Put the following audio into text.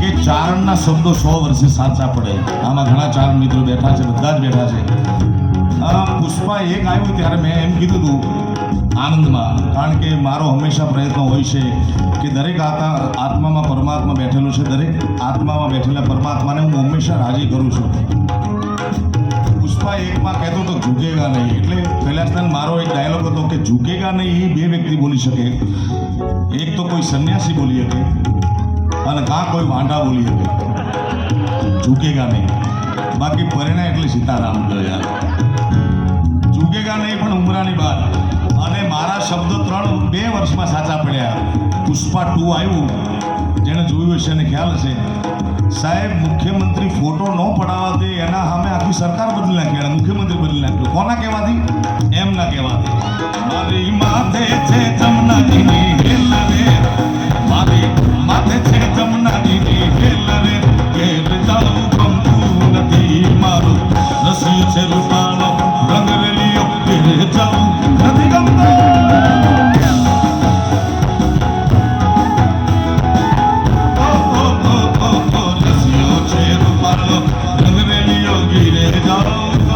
કે ચારણના શબ્દો સો વર્ષે સાચા પડે. આમાં ઘણા ચારણ મિત્રો બેઠા છે, બધા જ બેઠા છે. પુષ્પા એક આવ્યું ત્યારે મેં એમ કીધું હતું આનંદમાં. કારણ કે મારો હંમેશા પ્રયત્ન હોય છે કે દરેક આત્મા આત્મામાં પરમાત્મા બેઠેલો છે. દરેક આત્મામાં બેઠેલા પરમાત્માને હું હંમેશા રાજી કરું છું. પુષ્પા એકમાં કહેતો તો ઝૂકેગા નહીં. એટલે પહેલા સ્થાન મારો એક ડાયલોગ હતો કે ઝૂકેગા નહીં એ બે વ્યક્તિ બોલી શકે. એક તો કોઈ સંન્યાસી બોલી શકે અને કાં કોઈ વાંઢા બોલી શકે. ઝૂકેગા નહીં. બાકી પરિણા એટલે સીતારામ. જો શબ્દ ત્રણ, બે વર્ષમાં સાચા પડ્યા. પુષ્પા ટુ આવ્યું. જેને જોયું હશે એને ખ્યાલ હશે. સાહેબ, મુખ્યમંત્રી ફોટો ન પડાવવા દે, એના સામે આખી સરકાર બદલી નાખી એને મુખ્યમંત્રી બદલી નાખ્યો. કોના કહેવાથી? એમના કહેવાથી. મારી માથે છે જમના દીદી હેલ રે. મારી માથે છે જમના દીદી હેલ રે. ઘેર જાઉં ગમતું નથી મારું. રસી છે રૂપાળો રંગ રેલીઓ ઘેર જાઉં long